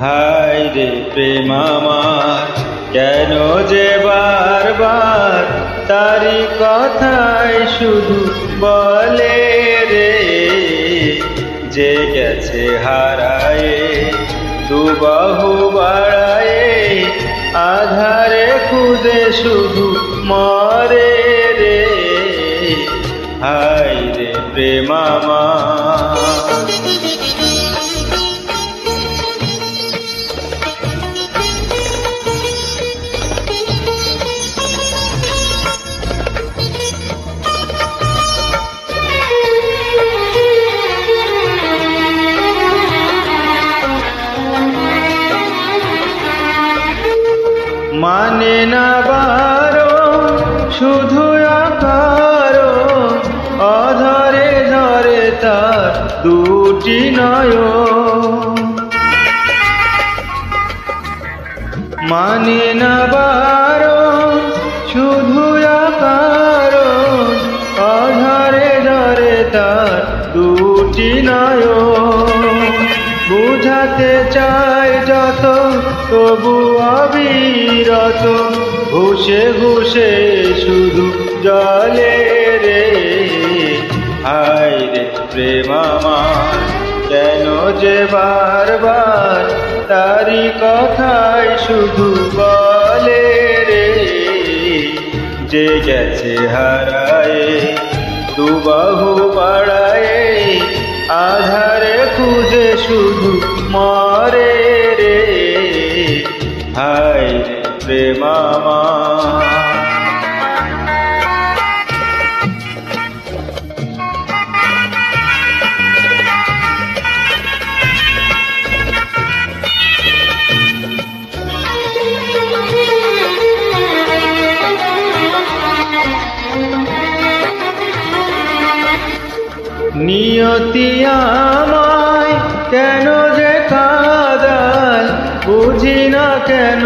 হায় রে প্রেম আমার, কেন যে বারবার তারি কথাই শুধু বলে রে? যে গেছে হারায়ে দুবাহু বাড়ায়ে, আধারে খুদে শুধু মরে রে। হায় রে প্রেম মানে না বারো, শুধু আকার অধরে ধরে তার দুটি নয় মানে না বারো, শুধু আকার অধরে ধরে তার বুঝাতে চাই যত, তবু অবিরত। ঘুষে ঘুষে শুধু জলে রে। হায় রে প্রেম কেন যে বারবার তারি কথাই শুধু বলে রে? যে গেছে হারায়ে, দুবাহু বাড়ায়ে আধারে খুঁজে শুধু মরে নিয়তি আমায় কেন যে কাদায় বুঝি না কেন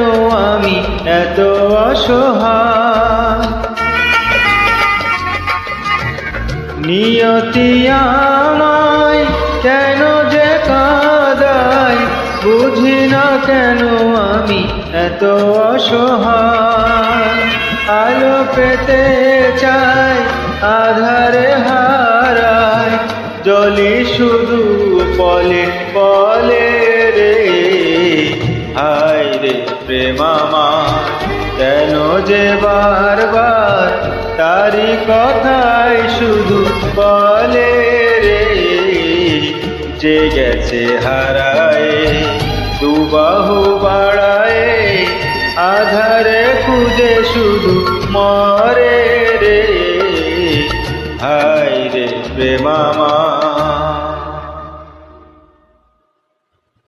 আমি এত অসহায়। নিয়তি আমায় কেন যে কাদায় বুঝি না কেন আমি এত অসহায়। আলো পেতে চাই আধারে হারায় জলি শুধু পলে পলে রে। হায় রে প্রেমামা, কেন যে বারবার তারি কথাই শুধু বলে রে? যে গেছে হারায়, দুবাহু বাড়ায়, আধারে খুঁজে শুধু মরে রে। হায় রে প্রেমামা